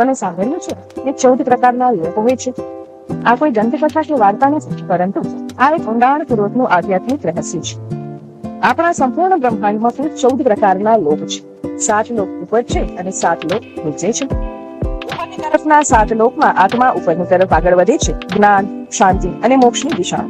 તમે સાંભળ્યું છે કે ચૌદ પ્રકારના લોકો હોય છે? આ કોઈ દંતકથા વાર્તા નથી, પરંતુ આ એક ઊંડાણપૂર્વકનું આધ્યાત્મિક રહસ્ય છે. આપણા સંપૂર્ણ બ્રહ્માંડમાં કુલ ચૌદ પ્રકારના લોક છે. સાત લોક ઉપર છે અને સાત લોક નીચે છે. તરફના સાત લોકમાં આત્મા ઉપરની તરફ આગળ વધે છે. જ્ઞાન, શાંતિ અને મોક્ષની દિશા.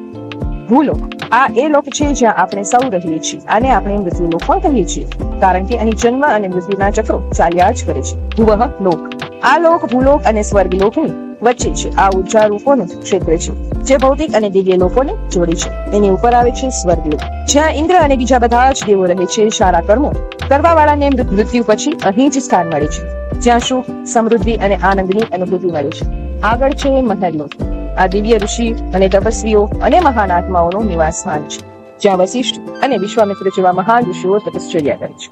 ભૂલોક આ એ લોક છે જ્યાં આપણે સૌ રહીએ છીએ આને આપણે મૃત્યુ લોક પણ કહીએ છીએ. કારણ કે અહીં જન્મ અને મૃત્યુના ચક્રો ચાલ્યા જ કરે છે. ભુવહ લોક. આ લોક ભૂલોક અને સ્વર્ગ લોકની વચ્ચે છે આ ઊર્જા રૂપોનું ક્ષેત્ર છે, જે ભૌતિક અને દિવ્ય લોકોને જોડે છે. એની ઉપર આવે છે સ્વર્ગ લોક. જ્યાં ઇન્દ્ર અને બીજા બધા જ દેવો રહે છે, સારા કર્મો કરવા વાળાને મૃત્યુ પછી અહીં જ સ્થાન મળે છે. જ્યાં સુખ, સમૃદ્ધિ અને આનંદની અનુભૂતિ મળે છે. આગળ છે મહેરલોક આ દિવ્ય ઋષિ અને તપસ્વીઓ અને મહાન આત્માઓનું નિવાસ સ્થાન છે, જ્યાં વશિષ્ઠ અને વિશ્વામિત્ર જેવા મહાન ઋષિઓ તપશ્ચર્યા કરે છે.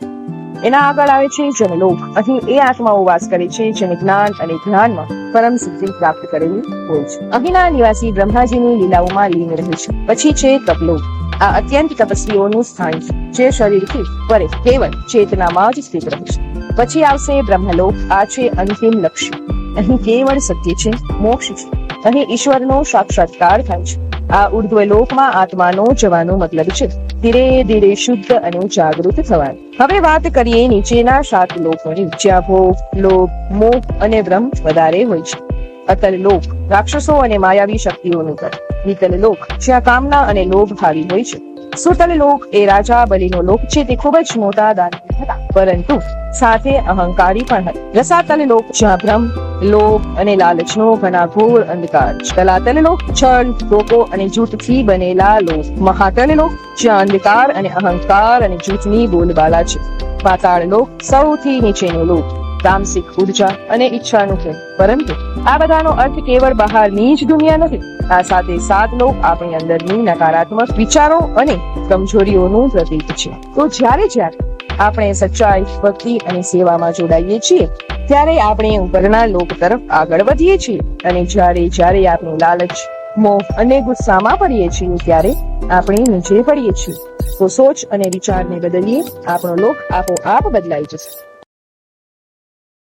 એના આગળ આવે છે જનલોક અહીં એ આત્માઓ વાસ કરે છે જેને જ્ઞાન અને જ્ઞાનમાં પરમ સિદ્ધિ પ્રાપ્ત કરેલી હોય છે. અહીંના નિવાસી બ્રહ્માજીની લીલાઓમાં લીન રહે છે. પછી છે તપલોક. આ અત્યંત તપસ્વીઓનું સ્થાન છે. જે શરીરથી પરે, કેવળ ચેતનામાં જ સ્થિત રહે છે. પછી આવશે બ્રહ્મલોક. આ છે અંતિમ લક્ષ્ય. અહીં કેવળ સત્ય છે, મોક્ષ છે. અહીં ઈશ્વરનો સાક્ષાત્કાર થાય છે. આ ઉર્ધ્વ લોકમાં આત્માનો જવાનો મતલબ છે. ધીરે ધીરે શુદ્ધ અને જાગૃત થવાનું હવે વાત કરીએ નીચેના સાત લોકોની. જ્યાં ભોગ લોભ, મોહ અને ભ્રમ વધારે હોય છે. અતલ લોક, રાક્ષસો અને માયાવી શક્તિઓનું તર વિતલ લોક, જ્યાં કામના અને લોભ હાવી હોય છે. સુતલ લોક એ રાજા બલિનો લોક છે, તે ખૂબ જ મોટા દાનવી હતા. પરંતુ સાથે અહંકારી પણ હતા. રસાતલ લોક, જ્યાં ભ્રમ લોભ અને લાલચનો ઘનાઘોર અંધકાર છે લોક છળ લોકો અને જૂથથી બનેલા લોક મહાતન લોક જ્યાં અંધકાર અને અહંકાર અને જૂથની બોલબાલા છે પાતાળ લોક સૌથી નીચેનો લોક તામસિક ઊર્જા અને ઈચ્છાનું છે પરંતુ આ બધાનો અર્થ કેવળ બહારની જ દુનિયા નથી આ સાથે સાત લોક આપણી અંદરની નકારાત્મક વિચારો અને કમજોરીઓનું પ્રતીક છે। તો જ્યારે જ્યારે આપણે સચ્ચાઈ, ભક્તિ અને સેવામાં જોડાઈએ છીએ ત્યારે આપણે ઉપરના લોક તરફ આગળ વધીએ છીએ. અને જ્યારે જ્યારે આપણે લાલચ, મોહ અને ગુસ્સામાં પડીએ છીએ, ત્યારે આપણે નીચે પડીએ છીએ. તો સોચ અને વિચારને બદલીએ. આપણો લોક આપોઆપ બદલાઈ જશે.